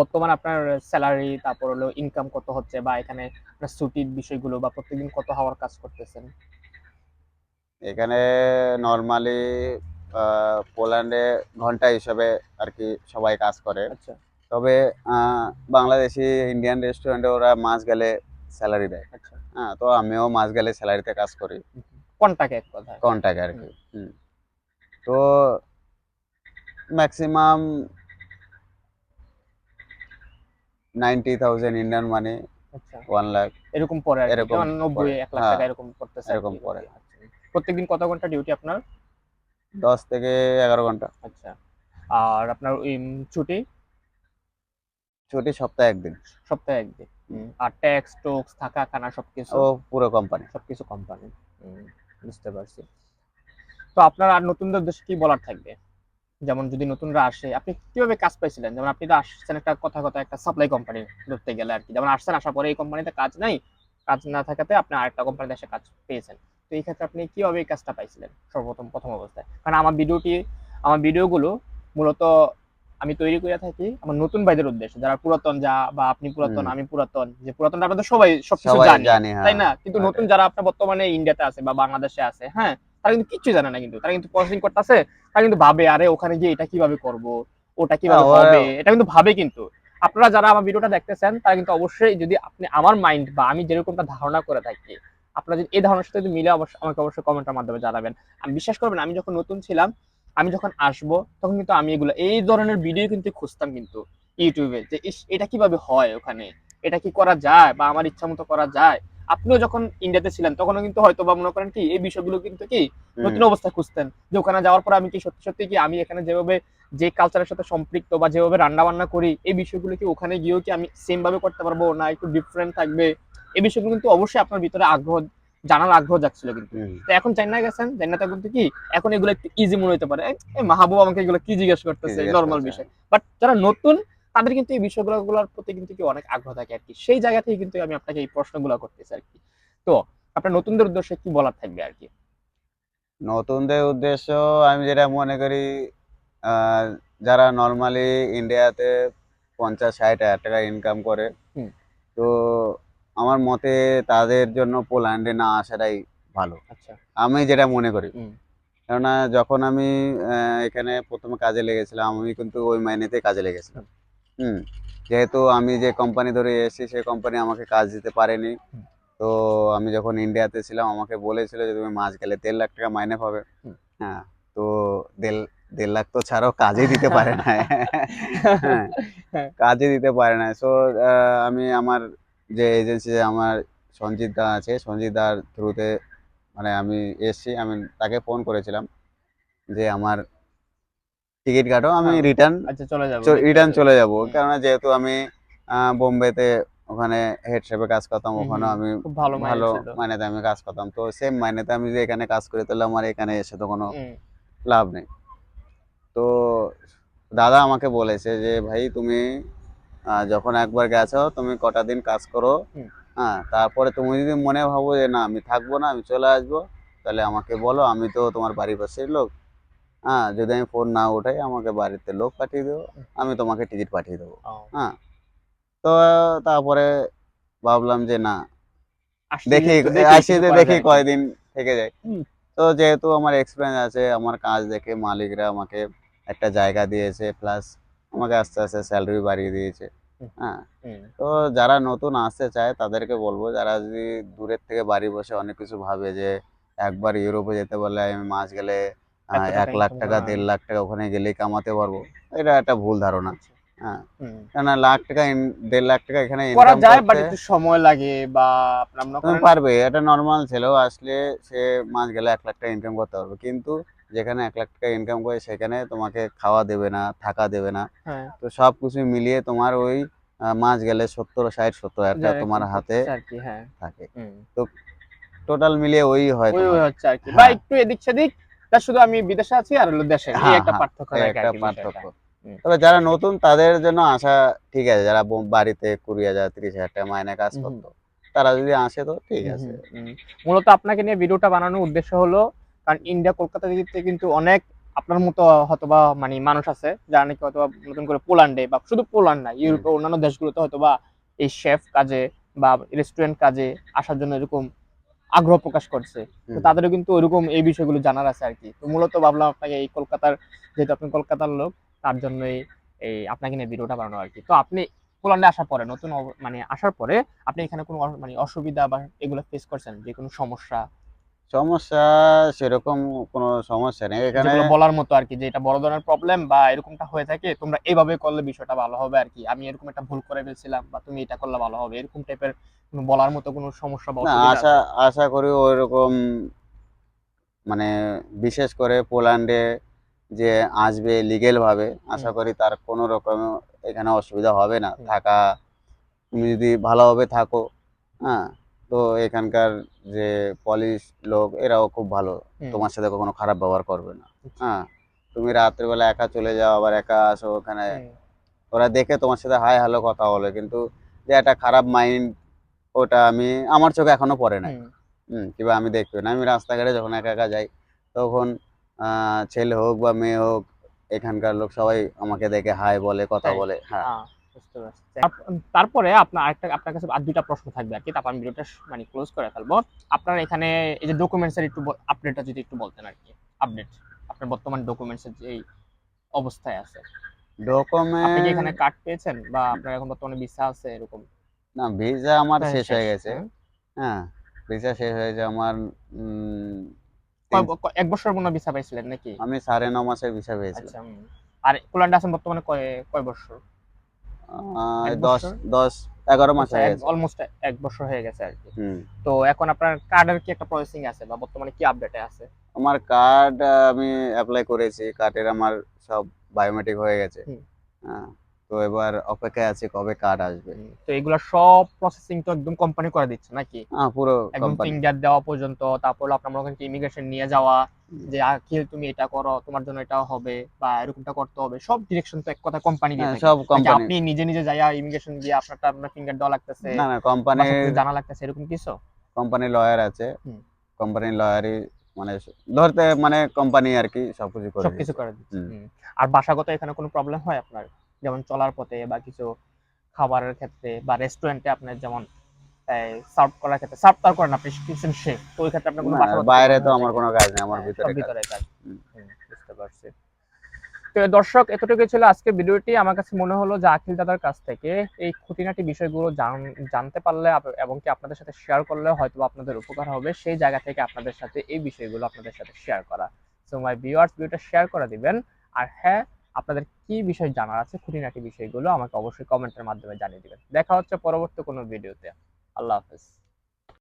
বর্তমানে আপনার স্যালারি তারপর হলো ইনকাম কত হচ্ছে বা এখানে আপনার ছুটির বিষয়গুলো বা প্রত্যেকদিন কত হাওয়ার কাজ করতেছেন? এখানে নর্মালি পোল্যান্ডে ঘণ্টা হিসাবে আর কি সবাই কাজ করে। আচ্ছা। তবে বাংলাদেশি ইন্ডিয়ান রেস্টুরেন্টে ওরা মাস গেলে স্যালারি দেয়। আচ্ছা। হ্যাঁ তো আমিও মাস গেলে স্যালারিতে কাজ করি। কোনটাকে এক কথায়? কন্ট্যাক্ট আর কি। তো maximum ninety thousand Indian money আচ্ছা। ওয়ান লাখ এরকম পরে এরকম নব্বই এক লাখ হ্যাঁ, টাকা এরকম পড়তেছে এরকম পরে। আচ্ছা। প্রত্যেকদিন কত ঘণ্টা ডিউটি আপনার? দশ থেকে এগারো ঘণ্টা। আচ্ছা। আর আপনার ওই ছুটি? ছুটি সপ্তাহে একদিন। সপ্তাহে একদিন। আর ট্যাক্স টোক্স থাকা খানা সবকিছু? পুরো কোম্পানি সবকিছু কোম্পানি বুঝতে পারছি। তো আপনার আর নতুনদের উদ্দেশ্যে কি বলার থাকবে? যেমন যদি নতুনরা আসে আপনি কীভাবে কাজ পাইছিলেন? যেমন আপনি তো আসছেন একটা কথা কথা একটা সাপ্লাই কোম্পানি ধরতে গেলে আর কি। যেমন আসছেন আসার পরে এই কোম্পানিতে কাজ নাই কাজ না থাকাতে আপনি আরেকটা কোম্পানিতে এসে কাজ পেয়েছেন। তো এই ক্ষেত্রে আপনি কীভাবে এই কাজটা পাইছিলেন? সর্বপ্রথম প্রথম অবস্থায়। কারণ আমার ভিডিওটি আমার ভিডিওগুলো মূলত আমি তৈরি করে থাকি আমার নতুন ভাইদের উদ্দেশ্যে। যারা পুরাতন যা বা আপনি পুরাতন আমি পুরাতন যে পুরাতন তো সবাই সবকিছু জানি হ্যাঁ তাই না? কিন্তু নতুন যারা আপনার বর্তমানে ইন্ডিয়াতে আছে বা বাংলাদেশে আছে হ্যাঁ তারা কিন্তু কিচ্ছু জানে না কিন্তু। তারা কিন্তু প্রসেসিং করতেছে তারা কিন্তু ভাবে আরে ওখানে গিয়ে এটা কীভাবে করব? ওটা কীভাবে হ্যাঁ, হবে? এটা কিন্তু ভাবে কিন্তু। আপনারা যারা আমার ভিডিওটা দেখতেছেন তারা কিন্তু অবশ্যই যদি আপনি আমার মাইন্ড বা আমি যেরকমটা ধারণা করে থাকি আপনারা যদি এই ধারণার সাথে যদি মিলে অবশ্যই আমাকে অবশ্যই কমেন্টের মাধ্যমে জানাবেন। আমি বিশ্বাস করবেন আমি যখন নতুন ছিলাম আমি যখন আসব তখন কিন্তু আমি এগুলো এই ধরনের ভিডিও কিন্তু খুঁজতাম কিন্তু ইউটিউবে যে এটা কীভাবে হয় ওখানে? এটা কি করা যায়? বা আমার ইচ্ছা মতো করা যায়? আপনিও যখন ইন্ডিয়াতে ছিলেন তখনও কিন্তু হয়তো বা মনে করেন কি এই বিষয়গুলো কিন্তু কি নতুন অবস্থায় খুঁজতেন। যে ওখানে যাওয়ার পর আমি কি সত্যি সত্যি কি আমি এখানে যেভাবে যে কালচারের সাথে সম্পৃক্ত বা যেভাবে রান্না বান্না করি এই বিষয়গুলো কি ওখানে গিয়েও কি আমি সেম ভাবে করতে পারব না একটু ডিফারেন্ট থাকবে? এই বিষয়গুলো কিন্তু অবশ্যই আপনার ভিতরে আগ্রহ জানার আগ্রহ যাচ্ছিল কিন্তু। তো এখন চাইনা গেছেন চাইনাতে কিন্তু কি এখন এগুলো একটু ইজি মনে হতে পারে। এই মাহবুব আমাকে এগুলো কি জিজ্ঞেস করতেছে? নর্মাল বিষয়। বাট যারা নতুন তাদের কিন্তু এই বিষয়গুলো গুলোর প্রতি কিন্তু কি অনেক আগ্রহ থাকে আর কি। সেই জায়গা থেকে কিন্তু আমি আপনাকে এই প্রশ্নগুলো করতেছি আর কি। তো আপনার নতুনদের উদ্দেশ্যে কি বলার থাকবে আর কি? নতুনদের উদ্দেশ্য আমি যেটা মনে করি যারা নর্মালি ইন্ডিয়াতে পঞ্চাশ ষাট হাজার টাকা ইনকাম করে। তো আমার মতে তাদের জন্য পোল্যান্ডে না আসাটাই ভালো। আচ্ছা। আমি যেটা মনে করি। কেননা যখন আমি এখানে প্রথমে কাজে লেগেছিলাম আমি কিন্তু ওই মাইনেতে কাজে লেগেছিলাম। হুম। যেহেতু আমি যে কোম্পানি ধরে এসেছি সেই কোম্পানি আমাকে কাজ দিতে পারেনি। তো আমি যখন ইন্ডিয়াতে ছিলাম আমাকে বলেছিল যে তুমি মাস গেলে দেড় লাখ টাকা মাইনে পাবে। হ্যাঁ তো দেড় দেড় লাখ তো ছাড়াও কাজই দিতে পারে না। হ্যাঁ হ্যাঁ। কাজে দিতে পারে না। সো আমি আমার যে এজেন্সি আমার সঞ্জিত দা আছে সঞ্জিত দার থ্রুতে মানে আমি এসছি আমি তাকে ফোন করেছিলাম যে আমার টিকিট কাটো আমি হ্যাঁ। রিটার্ন আচ্ছা চলে যাব। রিটার্ন চলে যাব। কেননা যেহেতু আমি বোম্বেতে ওখানে হেড শেপে কাজ করতাম ওখানে আমি ভালো ভালো মাইনেতে আমি কাজ করতাম। তো সেম মাইনেতে আমি যে এখানে কাজ করি তাহলে আমার এখানে এসে তো কোনো লাভ নেই। তো দাদা আমাকে বলেছে যে ভাই তুমি যখন একবার গেছো তুমি কটা দিন কাজ করো। হ্যাঁ তারপরে তুমি যদি মনে ভাবো যে না আমি থাকব না আমি চলে আসব তাহলে আমাকে বলো আমি তো তোমার বাড়ির পাশের লোক। হ্যাঁ যদি আমি ফোন না উঠাই আমাকে বাড়িতে লোক পাঠিয়ে দেবো আমি তোমাকে টিকিট পাঠিয়ে দেবো। হ্যাঁ তো তারপরে ভাবলাম যে না দেখি দেখি কয়দিন থেকে যায়। তো যেহেতু আমার এক্সপিরিয়েন্স আছে আমার কাজ দেখে মালিকরা আমাকে একটা জায়গা দিয়েছে প্লাস আমাকে আস্তে আস্তে স্যালারি বাড়িয়ে দিয়েছে। হ্যাঁ তো যারা নতুন আসতে চায় তাদেরকে বলব যারা যদি দূরের থেকে বাড়ি বসে অনেক কিছু ভাবে যে একবার ইউরোপে যেতে পারলে আমি মাস গেলে এক লাখ টাকা দেড় লাখ টাকা ওখানে গেলেই কামাতে পারব। এটা একটা ভুল ধারণা। হ্যাঁ। লাখ টাকা দেড় লাখ টাকা এখানে করা যায় বাট একটু সময় লাগে বা আপনার তুমি করেন পারবে এটা নর্মাল ছেলেও আসলে সে মাস গেলে এক লাখ টাকা ইনকাম করতে পারবে। কিন্তু যেখানে এক লাখ টাকা ইনকাম করে সেখানে তোমাকে খাওয়া দেবে না থাকা দেবে না। হ্যাঁ। তো সব কিছু মিলিয়ে তোমার ওই মাস গেলে সত্তর ষাট সত্তর হাজার টাকা তোমার হাতে হ্যাঁ। থাকে। তো টোটাল মিলিয়ে ওই হয় হচ্ছে আর কি। বা। একটু এদিক সেদিক তা শুধু আমি বিদেশে আছি আর হলো দেশে। এই হ্যাঁ, একটা হ্যাঁ, পার্থক্য থাকে একটা। পার্থক্য। তবে যারা নতুন তাদের জন্য আসা ঠিক আছে। যারা বাড়িতে কুড়ি হাজার ত্রিশ হাজার টাকা মাইনে কাজ করতো তারা যদি আসে তো ঠিক আছে। মূলত আপনাকে নিয়ে ভিডিওটা বানানোর উদ্দেশ্য হলো কারণ ইন্ডিয়া কলকাতা দিতে কিন্তু অনেক আপনার মতো হয়তোবা মানে মানুষ আছে যারা নাকি হয়তোবা নতুন করে পোল্যান্ডে বা শুধু পোল্যান্ড না ইউরোপের অন্যান্য দেশগুলোতে হয়তোবা এই শেফ কাজে বা রেস্টুরেন্ট কাজে আসার জন্য এরকম আগ্রহ প্রকাশ করছে। তো। তাদেরও কিন্তু ওইরকম এই বিষয়গুলো জানার আছে আর কি তো মূলত ভাবলাম আপনাকে এই কলকাতার যেহেতু আপনি কলকাতার লোক তার জন্যই এই আপনাকে নিয়ে ভিডিওটা বানানো আর কি তো আপনি পোল্যান্ডে আসার পরে নতুন মানে আসার পরে আপনি এখানে কোনো মানে অসুবিধা বা এগুলো ফেস করছেন? যে কোনো সমস্যা? সমস্যা সেরকম কোনো সমস্যা নেই। এখানে বলার মতো আর কি যে এটা বড় ধরনের প্রবলেম বা এরকমটা হয়ে থাকে তোমরা এইভাবে করলে বিষয়টা ভালো হবে আর কি। আমি এরকম একটা ভুল করে ফেলছিলাম বা তুমি এটা করলে ভালো হবে এরকম টাইপের কোনো বলার মতো কোনো সমস্যা বা না আশা? আশা করি ওইরকম মানে বিশেষ করে পোল্যান্ডে যে আসবে লিগেল ভাবে আশা করি তার কোনো রকম এখানে অসুবিধা হবে না। থাকা তুমি যদি ভালোভাবে থাকো হ্যাঁ তো এখানকার যে পলিশ লোক এরাও খুব ভালো। তোমার সাথে কখনো খারাপ ব্যবহার করবে না। আচ্ছা, হ্যাঁ তুমি রাত্রেবেলা একা চলে যাও আবার একা আসো ওখানে। ওরা দেখে তোমার সাথে হাই হ্যালো কথা বলে কিন্তু যে একটা খারাপ মাইন্ড ওটা আমি আমার চোখে এখনও পড়ে নাই। হুম, কিংবা আমি দেখতে না। আমি রাস্তাঘাটে যখন একা একা যাই তখন আহ, ছেলে হোক বা মেয়ে হোক এখানকার লোক সবাই আমাকে দেখে হাই বলে কথা বলে হ্যাঁ। তারপরে আপনার আরেকটা আপনার কাছে আর দুইটা প্রশ্ন থাকবে আর কি তারপর আমি ভিডিওটা মানে ক্লোজ করে ফেলব। আপনার এখানে এই যে ডকুমেন্টস এর একটু আপডেটটা যদি একটু বলতেন আর কি আপডেট আপনার বর্তমান ডকুমেন্টস এর যে এই অবস্থায় আছে। ডকুমেন্ট আপনি কি এখানে কার্ড পেয়েছেন বা আপনার এখন বর্তমানে ভিসা আছে এরকম? না ভিসা আমার হ্যাঁ, শেষ হয়ে গেছে। হ্যাঁ। ভিসা শেষ হয়ে হয়েছে আমার এক বছর মনে ভিসা পাইছিলেন নাকি? আমি সাড়ে ন মাসের ভিসা পেয়েছিলাম। আচ্ছা। আর পোল্যান্ডে আছেন বর্তমানে কয় কয় বছর? দশ দশ এগারো মাস হয়ে গেছে। অলমোস্ট এক বছর হয়ে গেছে আর কি। হুম। তো এখন আপনার কার্ডের কি একটা প্রসেসিং আছে বা বর্তমানে কি আপডেটে আছে? আমার কার্ড আমি অ্যাপ্লাই করেছি কার্ডের আমার সব বায়োমেট্রিক হয়ে গেছে। হ্যাঁ। তো এবার অপেক্ষায় আছে কবে কার্ড আসবে। তো এগুলা সব প্রসেসিং তো একদম কোম্পানি করে দিচ্ছে নাকি? হ্যাঁ পুরো একদম কোম্পানি ফিঙ্গার দেওয়া পর্যন্ত তারপর আপনার মনে করেন ইমিগ্রেশন নিয়ে যাওয়া যে আখিল তুমি এটা করো তোমার জন্য এটা হবে বা এরকমটা করতে হবে। সব ডিরেকশন তো এক কথা কোম্পানি দিয়ে হ্যাঁ থাকে। সব কোম্পানি আপনি নিজে নিজে যাইয়া ইমিগ্রেশন দিয়ে আপনারটা আপনার ফিঙ্গার দেওয়া লাগতেছে না না সবকিছু জানা লাগতেছে এরকম কিছু? কোম্পানির লয়ার আছে। কোম্পানির লয়ারই মানে ধরতে মানে কোম্পানি আর কি সবকিছু করে সবকিছু। করে। আর ভাষাগত এখানে কোনো প্রবলেম হয় আপনার? যেমন চলার পথে বা কিছু খাবারের ক্ষেত্রে বা রেস্টুরেন্টে আপনার যেমন সার্ভ করার ক্ষেত্রে সার্ভ তো আর করেন আপনি কিচেন শেফ তো ওই ক্ষেত্রে আপনার কোনো বাইরে তো আমার কোনো কাজ নেই আমার হ্যাঁ, ভিতরে কাজ। ভিতরে কাজ। বুঝতে পারছি। তো দর্শক এতটুকু ছিল আজকে ভিডিওটি। আমার কাছে মনে হলো যে আখিল দাদার কাছ থেকে এই খুঁটিনাটি বিষয়গুলো জান- জানতে পারলে এবং কি আপনাদের সাথে শেয়ার করলে হয়তো আপনাদের উপকার হবে সেই জায়গা থেকে আপনাদের সাথে এই বিষয়গুলো আপনাদের সাথে শেয়ার করা। সো মাই ভিউয়ার্স ভিডিওটা শেয়ার করে দিবেন। আর হ্যাঁ আপনাদের কি বিষয় জানার আছে, খুঁটিনাটি বিষয়গুলো আমাকে অবশ্যই কমেন্টের মাধ্যমে জানিয়ে দেবেন। দেখা হচ্ছে পরবর্তী কোনো ভিডিওতে আল্লাহ হাফেজ।